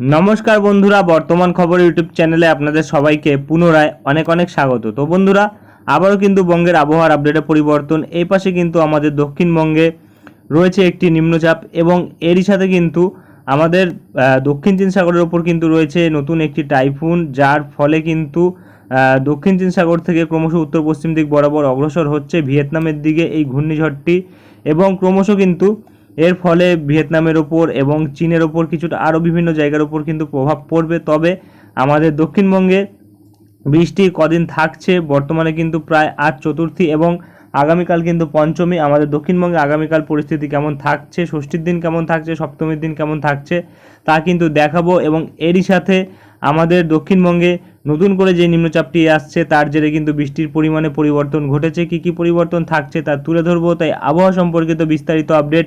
নমস্কার বন্ধুরা, বর্তমান খবর ইউটিউব চ্যানেলে আপনাদের সবাইকে পুনরায় অনেক অনেক স্বাগত। তো বন্ধুরা, আবারও কিন্তু বঙ্গের আবহাওয়ার আপডেটে পরিবর্তন। এই পাশে কিন্তু আমাদের দক্ষিণবঙ্গে রয়েছে একটি নিম্নচাপ এবং এরই সাথে কিন্তু আমাদের দক্ষিণ চীন সাগরের ওপর কিন্তু রয়েছে নতুন একটি টাইফুন, যার ফলে কিন্তু দক্ষিণ চীন সাগর থেকে ক্রমশ উত্তর পশ্চিম দিক বরাবর অগ্রসর হচ্ছে ভিয়েতনামের দিকে এই ঘূর্ণিঝড়টি। এবং ক্রমশ কিন্তু এর ফলে ভিয়েতনামের ওপর এবং চীনের ওপর কিছুটা আরও বিভিন্ন জায়গার ওপর কিন্তু প্রভাব পড়বে। তবে আমাদের দক্ষিণবঙ্গে বৃষ্টি কদিন থাকছে, বর্তমানে কিন্তু প্রায় আজ চতুর্থী এবং আগামীকাল কিন্তু পঞ্চমী। আমাদের দক্ষিণবঙ্গে আগামীকাল পরিস্থিতি কেমন থাকছে, ষষ্ঠীর দিন কেমন থাকছে, সপ্তমীর দিন কেমন থাকছে, তা কিন্তু দেখাবো এবং এরই সাথে আমাদের দক্ষিণবঙ্গে নতুন করে যে নিম্নচাপটি আসছে, তার জেরে কিন্তু বৃষ্টির পরিমাণে পরিবর্তন ঘটেছে। কি কি পরিবর্তন থাকছে তা তুলে ধরবো, তাই আবহাওয়া সম্পর্কিত বিস্তারিত আপডেট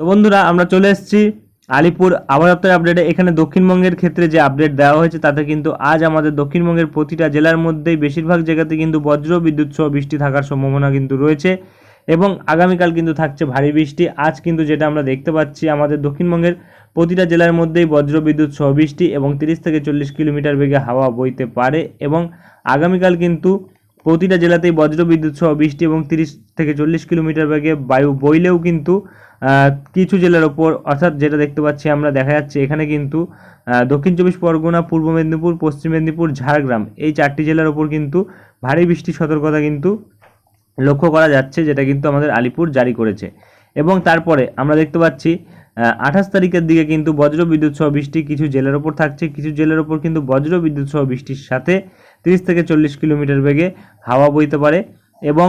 তো বন্ধুরা, আমরা চলে এসেছি আলিপুর আবহাওয়া দপ্তরের আপডেটে এখানে দক্ষিণবঙ্গের ক্ষেত্রে যে আপডেট দেওয়া হয়েছে, তাতে কিন্তু আজ আমাদের দক্ষিণবঙ্গের প্রতিটা জেলার মধ্যেই বেশিরভাগ জায়গাতে কিন্তু বজ্র বিদ্যুৎ সহ বৃষ্টি থাকার সম্ভাবনা কিন্তু রয়েছে এবং আগামীকাল কিন্তু থাকছে ভারী বৃষ্টি। আজ কিন্তু যেটা আমরা দেখতে পাচ্ছি, আমাদের দক্ষিণবঙ্গের প্রতিটা জেলার মধ্যেই বজ্র বিদ্যুৎ সহ বৃষ্টি এবং তিরিশ থেকে চল্লিশ কিলোমিটার বেগে হাওয়া বইতে পারে এবং আগামীকাল কিন্তু প্রতিটা জেলাতেই বজ্র বিদ্যুৎ সহ বৃষ্টি এবং তিরিশ থেকে চল্লিশ কিলোমিটার বেগে বায়ু বইলেও কিন্তু কিছু জেলার ওপর, অর্থাৎ যেটা দেখতে পাচ্ছি আমরা, দেখা যাচ্ছে এখানে কিন্তু দক্ষিণ চব্বিশ পরগনা, পূর্ব মেদিনীপুর, পশ্চিম মেদিনীপুর, ঝাড়গ্রাম, এই চারটি জেলার ওপর কিন্তু ভারী বৃষ্টির সতর্কতা কিন্তু লক্ষ্য করা যাচ্ছে, যেটা কিন্তু আমাদের আলিপুর জারি করেছে। এবং তারপরে আমরা দেখতে পাচ্ছি আঠাশ তারিখের দিকে কিন্তু বজ্র বিদ্যুৎ সহ বৃষ্টি কিছু জেলার ওপর থাকছে, কিছু জেলার ওপর কিন্তু বজ্র বিদ্যুৎ সহ বৃষ্টির সাথে তিরিশ থেকে চল্লিশ কিলোমিটার বেগে হাওয়া বইতে পারে এবং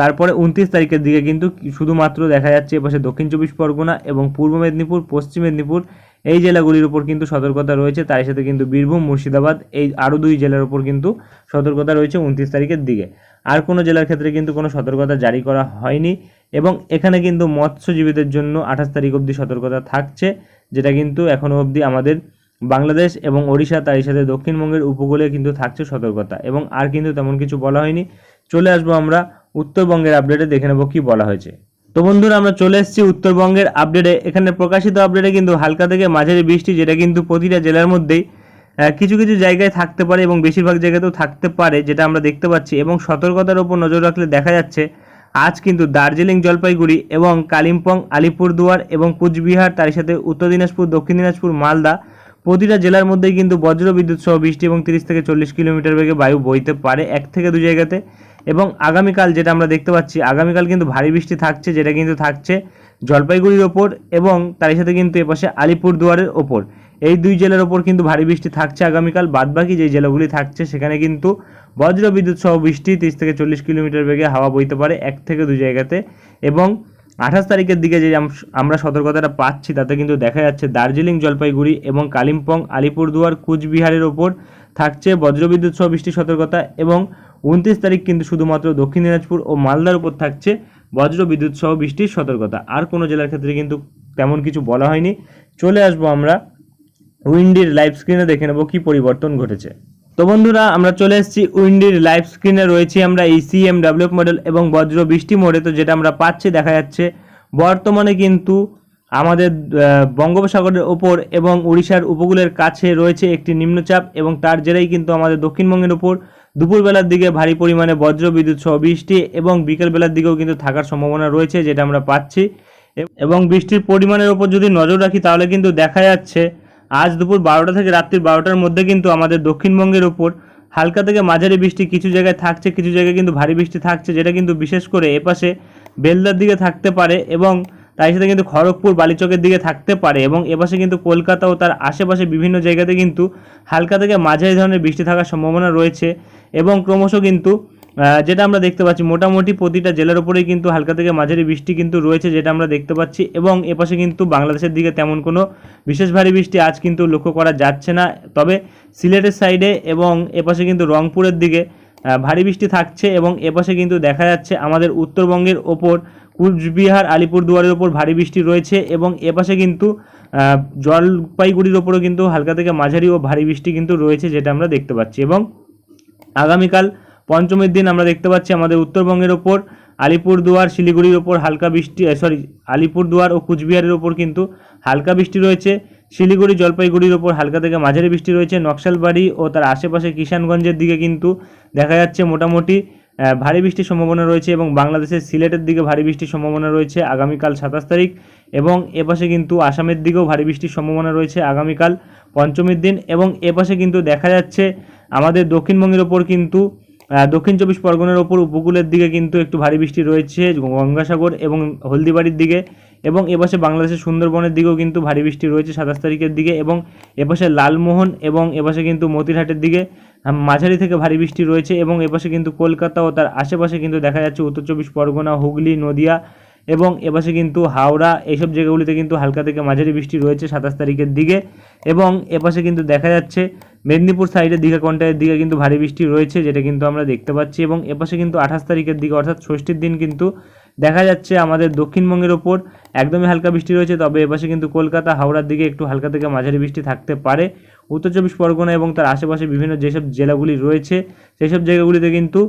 তারপরে উনত্রিশ তারিখের দিকে কিন্তু শুধুমাত্র দেখা যাচ্ছে এপাশে দক্ষিণ চব্বিশ পরগনা এবং পূর্ব মেদিনীপুর, পশ্চিম মেদিনীপুর, এই জেলাগুলির উপর কিন্তু সতর্কতা রয়েছে। তার সাথে কিন্তু বীরভূম, মুর্শিদাবাদ, এই আরও দুই জেলার উপর কিন্তু সতর্কতা রয়েছে উনত্রিশ তারিখের দিকে। আর কোনো জেলার ক্ষেত্রে কিন্তু কোনো সতর্কতা জারি করা হয়নি এবং এখানে কিন্তু মৎস্যজীবীদের জন্য আঠাশ তারিখ অবধি সতর্কতা থাকছে, যেটা কিন্তু এখনও অবধি আমাদের বাংলাদেশ এবং ওড়িশা তার সাথে দক্ষিণবঙ্গের উপকূলে কিন্তু থাকছে সতর্কতা এবং আর কিন্তু তেমন কিছু বলা হয়নি। চলে আসব আমরা উত্তরবঙ্গের আপডেটে দেখে নেব কি বলা হয়েছে। তো বন্ধুরা, আমরা চলে এসেছি উত্তরবঙ্গের আপডেটে এখানে প্রকাশিত আপডেটে কিন্তু হালকা থেকে মাঝারি বৃষ্টি, যেটা কিন্তু প্রতিটা জেলার মধ্যেই কিছু কিছু জায়গায় থাকতে পারে এবং বেশিরভাগ জায়গাতেও থাকতে পারে, যেটা আমরা দেখতে পাচ্ছি। এবং সতর্কতার উপর নজর রাখলে দেখা যাচ্ছে, আজ কিন্তু দার্জিলিং, জলপাইগুড়ি এবং কালিম্পং, আলিপুরদুয়ার এবং কুচবিহার তার সাথে উত্তর দিনাজপুর, দক্ষিণ দিনাজপুর, মালদা প্রতিটা জেলার মধ্যেই কিন্তু বজ্র বিদ্যুৎ সহ বৃষ্টি এবং তিরিশ থেকে চল্লিশ কিলোমিটার বেগে বায়ু বইতে পারে এক থেকে দু জায়গাতে। এবং আগামীকাল যেটা আমরা দেখতে পাচ্ছি, আগামীকাল কিন্তু ভারী বৃষ্টি থাকছে, যেটা কিন্তু থাকছে জলপাইগুড়ির ওপর এবং তার সাথে কিন্তু এপাশে আলিপুরদুয়ারের ওপর। এই দুই জেলার ওপর কিন্তু ভারী বৃষ্টি থাকছে আগামীকাল, বাদবাকি যে জেলাগুলি থাকছে সেখানে কিন্তু বজ্র বিদ্যুৎ সহ বৃষ্টি তিরিশ থেকে চল্লিশ কিলোমিটার বেগে হাওয়া বইতে পারে এক থেকে দু জায়গাতে। এবং আঠাশ তারিখের দিকে যে আমরা সতর্কতাটা পাচ্ছি, তাতে কিন্তু দেখা যাচ্ছে দার্জিলিং জলপাইগুড়ি এবং কালিম্পং, আলিপুরদুয়ার, কুচবিহারের ওপর থাকছে বজ্রবিদ্যুৎ সহ বৃষ্টির সতর্কতা এবং উনত্রিশ তারিখ কিন্তু শুধুমাত্র দক্ষিণ দিনাজপুর ও মালদার উপর থাকছে বজ্র বিদ্যুৎ সহ বৃষ্টির সতর্কতা। আর কোনো জেলার ক্ষেত্রে কিন্তু তেমন কিছু বলা হয়নি। চলে আসব আমরা উইন্ডির লাইভ স্ক্রিনে দেখে নেব কি পরিবর্তন ঘটেছে। তো বন্ধুরা, আমরা চলে এসেছি উইন্ডির লাইভ স্ক্রিনে রয়েছি আমরা এই সিএম ডেভেলপ মডেল এবং বজ্র বৃষ্টি মোডে। তো যেটা আমরা পাচ্ছি, দেখা যাচ্ছে বর্তমানে কিন্তু আমাদের বঙ্গোপসাগরের ওপর এবং উড়িষ্যার উপকূলের কাছে রয়েছে একটি নিম্নচাপ এবং তার জেরেই কিন্তু আমাদের দক্ষিণবঙ্গের ওপর দুপুরবেলার দিকে ভারী পরিমাণে বজ্র, বিদ্যুৎ সহ বৃষ্টি এবং বিকেলবেলার দিকেও কিন্তু থাকার সম্ভাবনা রয়েছে, যেটা আমরা পাচ্ছি। এবং বৃষ্টির পরিমাণের ওপর যদি নজর রাখি, তাহলে কিন্তু দেখা যাচ্ছে আজ দুপুর বারোটা থেকে রাত্রির বারোটার মধ্যে কিন্তু আমাদের দক্ষিণবঙ্গের ওপর হালকা থেকে মাঝারি বৃষ্টি কিছু জায়গায় থাকছে, কিছু জায়গায় কিন্তু ভারী বৃষ্টি থাকছে, যেটা কিন্তু বিশেষ করে এপাশে বেলদার দিকে থাকতে পারে এবং তাই সাথে কিন্তু খড়গপুর, বালিচকের দিকে থাকতে পারে এবং এপাশে কিন্তু কলকাতা ও তার আশেপাশে বিভিন্ন জায়গাতে কিন্তু হালকা থেকে মাঝারি ধরনের বৃষ্টি থাকার সম্ভাবনা রয়েছে এবং ক্রমশ কিন্তু যেটা আমরা দেখতে পাচ্ছি, মোটামুটি প্রতিটা জেলার উপরেই কিন্তু হালকা থেকে মাঝারি বৃষ্টি কিন্তু রয়েছে যেটা আমরা দেখতে পাচ্ছি এবং এপাশে কিন্তু বাংলাদেশের দিকে তেমন কোনো বিশেষ ভারী বৃষ্টি আজ কিন্তু লক্ষ্য করা যাচ্ছে না। তবে সিলেটের সাইডে এবং এপাশে কিন্তু রংপুরের দিকে ভারী বৃষ্টি থাকছে এবং এপাশে কিন্তু দেখা যাচ্ছে আমাদের উত্তরবঙ্গের ওপর, কুচবিহার, আলিপুরদুয়ারের ওপর ভারী বৃষ্টি রয়েছে এবং এপাশে কিন্তু জলপাইগুড়ির ওপরও কিন্তু হালকা থেকে মাঝারি ও ভারী বৃষ্টি কিন্তু রয়েছে যেটা আমরা দেখতে পাচ্ছি এবং আগামীকাল পঞ্চমীর দিন আমরা দেখতে পাচ্ছি আমাদের উত্তরবঙ্গের ওপর, আলিপুরদুয়ার, শিলিগুড়ির ওপর হালকা বৃষ্টি সরি আলিপুরদুয়ার ও কুচবিহারের ওপর কিন্তু হালকা বৃষ্টি রয়েছে। শিলিগুড়ি, জলপাইগুড়ির ওপর হালকা থেকে মাঝারি বৃষ্টি রয়েছে। নকশালবাড়ি ও তার আশেপাশে কিষানগঞ্জের দিকে কিন্তু দেখা যাচ্ছে মোটামুটি ভারী বৃষ্টির সম্ভাবনা রয়েছে এবং বাংলাদেশের সিলেটের দিকে ভারী বৃষ্টির সম্ভাবনা রয়েছে আগামীকাল সাতাশ তারিখ এবং এপাশে কিন্তু আসামের দিকেও ভারী বৃষ্টির সম্ভাবনা রয়েছে আগামীকাল পঞ্চমীর দিন এবং এপাশে কিন্তু দেখা যাচ্ছে আমাদের দক্ষিণবঙ্গের ওপর কিন্তু দক্ষিণ চব্বিশ পরগনার ওপর উপকূলের দিকে কিন্তু একটু ভারী বৃষ্টি রয়েছে, গঙ্গাসাগর এবং হলদিবাড়ির দিকে। এবং এপাশে বাংলাদেশের সুন্দরবনের দিকেও কিন্তু ভারী বৃষ্টি রয়েছে সাতাশ তারিখের দিকে এবং এপাশে লালমোহন এবং এপাশে কিন্তু মতিরহাটের দিকে মাঝারি থেকে ভারী বৃষ্টি রয়েছে এবং এপাশে কিন্তু কলকাতা ও তার আশেপাশে কিন্তু দেখা যাচ্ছে উত্তর চব্বিশ পরগনা, হুগলি, নদিয়া এবং এপাশে কিন্তু হাওড়া, এইসব জায়গাগুলিতে কিন্তু হালকা থেকে মাঝারি বৃষ্টি রয়েছে সাতাশ তারিখের দিকে এবং এপাশে কিন্তু দেখা যাচ্ছে মেদিনীপুর সাইডে দীঘা কন্টায়ের দিকে কিন্তু ভারী বৃষ্টি রয়েছে, যেটা কিন্তু আমরা দেখতে পাচ্ছি। এবং এপাশে কিন্তু আঠাশ তারিখের দিকে, অর্থাৎ ষষ্ঠীর দিন কিন্তু দেখা যাচ্ছে আমাদের দক্ষিণবঙ্গের ওপর একদমই হালকা বৃষ্টি রয়েছে, তবে এপাশে কিন্তু কলকাতা, হাওড়ার দিকে একটু হালকা থেকে মাঝারি বৃষ্টি থাকতে পারে। উত্তর চব্বিশ পরগনা এবং তার আশেপাশে বিভিন্ন যেসব জেলাগুলি রয়েছে সেই সব জায়গাগুলিতে কিন্তু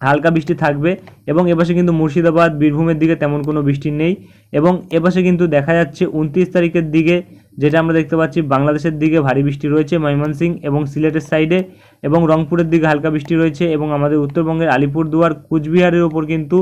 হালকা বৃষ্টি থাকবে। এবং এপাশে কিন্তু মুর্শিদাবাদ, বীরভূমের দিকে তেমন কোনো বৃষ্টি নেই। এবং এপাশে কিন্তু দেখা যাচ্ছে উনত্রিশ তারিখের দিকে যেটা আমরা দেখতে পাচ্ছি, বাংলাদেশের দিকে ভারী বৃষ্টি রয়েছে ময়মনসিং এবং সিলেটের সাইডে এবং রংপুরের দিকে হালকা বৃষ্টি রয়েছে এবং আমাদের উত্তরবঙ্গের আলিপুরদুয়ার, কুচবিহারের ওপর কিন্তু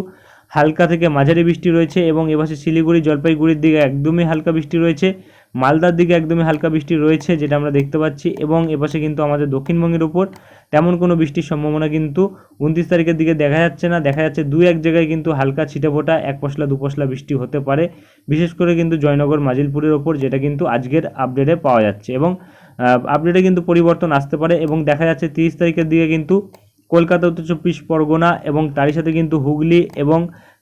হালকা থেকে মাঝারি বৃষ্টি রয়েছে এবং এপাশে শিলিগুড়ি, জলপাইগুড়ির দিকে একদমই হালকা বৃষ্টি রয়েছে। মালদার দিকে একদমই হালকা বৃষ্টি রয়েছে, যেটা আমরা দেখতে পাচ্ছি, এবং এপাশে কিন্তু আমাদের দক্ষিণবঙ্গের উপর তেমন কোনো বৃষ্টির সম্ভাবনা কিন্তু উনত্রিশ তারিখের দিকে দেখা যাচ্ছে না। দেখা যাচ্ছে দু এক জায়গায় কিন্তু হালকা ছিটেফোঁটা এক পশলা, দু পশলা বৃষ্টি হতে পারে। বিশেষ করে কিন্তু জয়নগর, মাজিলপুরের ওপর, যেটা কিন্তু আজকের আপডেটে পাওয়া যাচ্ছে, এবং আপডেটে কিন্তু পরিবর্তন আসতে পারে, এবং দেখা যাচ্ছে তিরিশ তারিখের দিকে কিন্তু কলকাতা উত্তর চব্বিশ পরগনা এবং তারই সাথে কিন্তু হুগলি এবং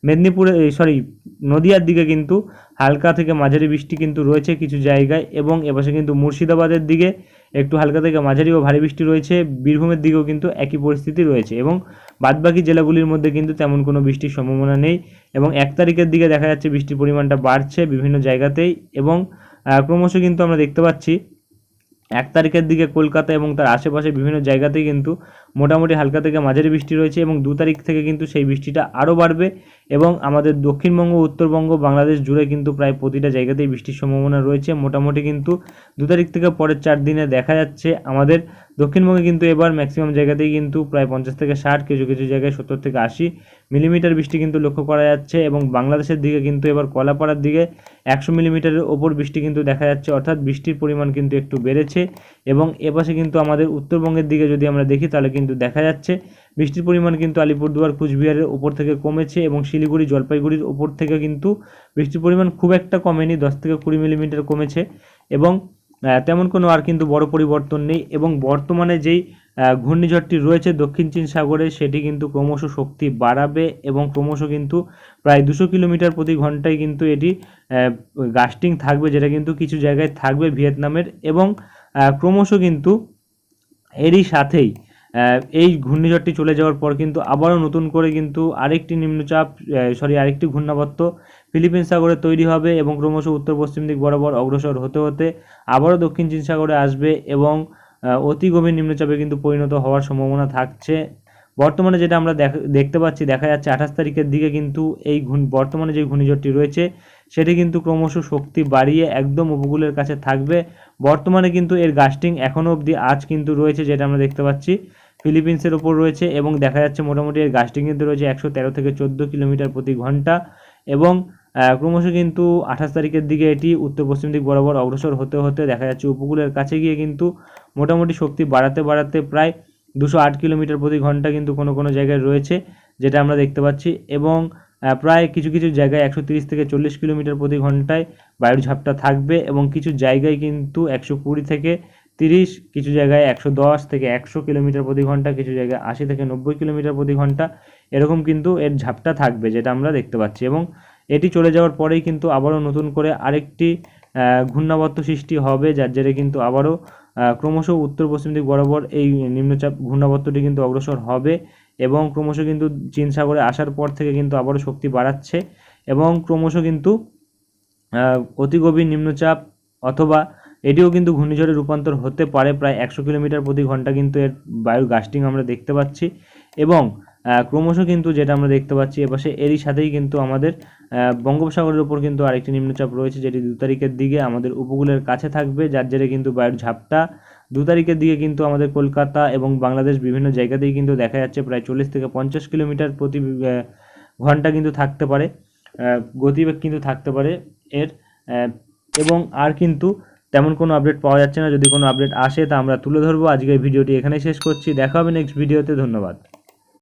মেদিনীপুরে সরি নদিয়ার দিকে কিন্তু হালকা থেকে মাঝারি বৃষ্টি কিন্তু রয়েছে কিছু জায়গায় এবং এপাশে কিন্তু মুর্শিদাবাদের দিকে একটু হালকা থেকে মাঝারি ও ভারী বৃষ্টি রয়েছে। বীরভূমের দিকেও কিন্তু একই পরিস্থিতি রয়েছে এবং বাদবাকি জেলাগুলির মধ্যে কিন্তু তেমন কোনো বৃষ্টির সম্ভাবনা নেই এবং এক তারিখের দিকে দেখা যাচ্ছে বৃষ্টির পরিমাণটা বাড়ছে বিভিন্ন জায়গাতেই এবং ক্রমশ কিন্তু আমরা দেখতে পাচ্ছি এক তারিখের দিকে কলকাতা এবং তার আশেপাশে বিভিন্ন জায়গাতেই কিন্তু মোটামুটি হালকা থেকে মাঝারি বৃষ্টি রয়েছে এবং দু তারিখ থেকে কিন্তু সেই বৃষ্টিটা আরও বাড়বে এবং আমাদের দক্ষিণবঙ্গ, উত্তরবঙ্গ, বাংলাদেশ জুড়ে কিন্তু প্রায় প্রতিটা জায়গাতেই বৃষ্টির সম্ভাবনা রয়েছে। মোটামুটি কিন্তু দু তারিখ থেকে পরের চার দিনে দেখা যাচ্ছে আমাদের দক্ষিণবঙ্গে কিন্তু এবার ম্যাক্সিমাম জায়গাতেই কিন্তু প্রায় পঞ্চাশ থেকে ষাট, কিছু কিছু জায়গায় সত্তর থেকে আশি মিলিমিটার বৃষ্টি কিন্তু লক্ষ্য করা যাচ্ছে এবং বাংলাদেশের দিকে কিন্তু এবার কলাপাড়ার দিকে একশো মিলিমিটারের ওপর বৃষ্টি কিন্তু দেখা যাচ্ছে। অর্থাৎ বৃষ্টির পরিমাণ কিন্তু একটু বেড়েছে এবং এপাশে কিন্তু আমাদের উত্তরবঙ্গের দিকে যদি আমরা দেখি তাহলে কিন্তু দেখা যাচ্ছে বৃষ্টির পরিমাণ কিন্তু আলিপুরদুয়ার, কুচবিহারের ওপর থেকে কমেছে এবং শিলিগুড়ি, জলপাইগুড়ির ওপর থেকে কিন্তু বৃষ্টির পরিমাণ খুব একটা কমেনি, দশ থেকে কুড়ি মিলিমিটার কমেছে এবং তেমন কোনো আর কিন্তু বড় পরিবর্তন নেই এবং বর্তমানে যেই ঘূর্ণিঝড়টি রয়েছে দক্ষিণ চীন সাগরে, সেটি কিন্তু ক্রমশ শক্তি বাড়াবে এবং ক্রমশ কিন্তু প্রায় দুশো কিলোমিটার প্রতি ঘন্টায় কিন্তু এটি গাস্টিং থাকবে, যেটা কিন্তু কিছু জায়গায় থাকবে ভিয়েতনামের এবং ক্রমশ কিন্তু এরই সাথেই এই ঘূর্ণিঝড়টি চলে যাওয়ার পর কিন্তু আবারও নতুন করে কিন্তু আরেকটি নিম্নচাপ সরি আরেকটি ঘূর্ণাবর্ত ফিলিপিন সাগরে তৈরি হবে এবং ক্রমশ উত্তর পশ্চিম দিক বরাবর অগ্রসর হতে হতে আবারও দক্ষিণ চীন সাগরে আসবে এবং অতি গভীর নিম্নচাপে কিন্তু পরিণত হওয়ার সম্ভাবনা থাকছে। বর্তমানে যেটা আমরা দেখ- দেখতে পাচ্ছি, দেখা যাচ্ছে আঠাশ তারিখের দিকে কিন্তু এই বর্তমানে যে ঘূর্ণিঝড়টি রয়েছে, সেটি কিন্তু ক্রমশ শক্তি বাড়িয়ে একদম উপকূলের কাছে থাকবে। বর্তমানে কিন্তু এর গাস্টিং এখনও অবধি আজ কিন্তু রয়েছে, যেটা আমরা দেখতে পাচ্ছি। ফিলিপিন্সের ওপর রয়েছে এবং দেখা যাচ্ছে মোটামুটি এর গাস্টিং কিন্তু রয়েছে একশো তেরো থেকে চোদ্দ কিলোমিটার প্রতি ঘণ্টা এবং ক্রমশ কিন্তু আঠাশ তারিখের দিকে এটি উত্তর পশ্চিম দিক বরাবর অগ্রসর হতে হতে দেখা যাচ্ছে উপকূলের কাছে গিয়ে কিন্তু মোটামুটি শক্তি বাড়াতে বাড়াতে প্রায় দুশো আট কিলোমিটার প্রতি ঘণ্টা কিন্তু কোনো কোনো জায়গায় রয়েছে, যেটা আমরা দেখতে পাচ্ছি এবং প্রায় কিছু কিছু জায়গায় একশো তিরিশ থেকে চল্লিশ কিলোমিটার প্রতি ঘন্টায় বায়ুর ঝাপটা থাকবে এবং কিছু জায়গায় কিন্তু একশো কুড়ি থেকে তিরিশ কিছু জায়গায় একশো দশ থেকে একশো কিলোমিটার প্রতি ঘণ্টা কিছু জায়গায় আশি থেকে নব্বই কিলোমিটার প্রতি ঘণ্টা এরকম কিন্তু এর ঝাপটা থাকবে যেটা আমরা দেখতে পাচ্ছি। এবং এটি চলে যাওয়ার পরেই কিন্তু আবারও নতুন করে আরেকটি ঘূর্ণাবর্ত সৃষ্টি হবে যার জেরে কিন্তু আবারও ক্রমশ উত্তর পশ্চিম দিক বরাবর এই নিম্নচাপ ঘূর্ণাবর্তটি কিন্তু অগ্রসর হবে এবং ক্রমশ কিন্তু চীন সাগরে আসার পর থেকে কিন্তু আবারও শক্তি বাড়াচ্ছে এবং ক্রমশ কিন্তু আহ, অতি গভীর নিম্নচাপ অথবা এটিও কিন্তু ঘূর্ণিঝড়ে রূপান্তর হতে পারে, প্রায় একশো কিলোমিটার প্রতি ঘণ্টা কিন্তু এর বায়ুর গাস্টিং আমরা দেখতে পাচ্ছি এবং ক্রমশ কিন্তু যেটা আমরা দেখতে পাচ্ছি এপাশে এরই সাথেই কিন্তু আমাদের বঙ্গোপসাগরের উপর কিন্তু আরেকটি নিম্নচাপ রয়েছে যেটি দু তারিখের দিকে আমাদের উপকূলের কাছে থাকবে, যার জেরে কিন্তু বায়ুর ঝাপটা দু তারিখের দিকে কিন্তু আমাদের কলকাতা এবং বাংলাদেশ বিভিন্ন জায়গাতেই কিন্তু দেখা যাচ্ছে প্রায় চল্লিশ থেকে পঞ্চাশ কিলোমিটার প্রতি ঘণ্টা কিন্তু থাকতে পারে গতিবেগ কিন্তু থাকতে পারে এর এবং আর কিন্তু তেমন কোনো আপডেট পাওয়া যাচ্ছে না। যদি কোনো আপডেট আসে তা আমরা তুলে ধরবো। আজকের ভিডিওটি এখানে শেষ করছি। দেখা হবে নেক্সট ভিডিওতে ধন্যবাদ।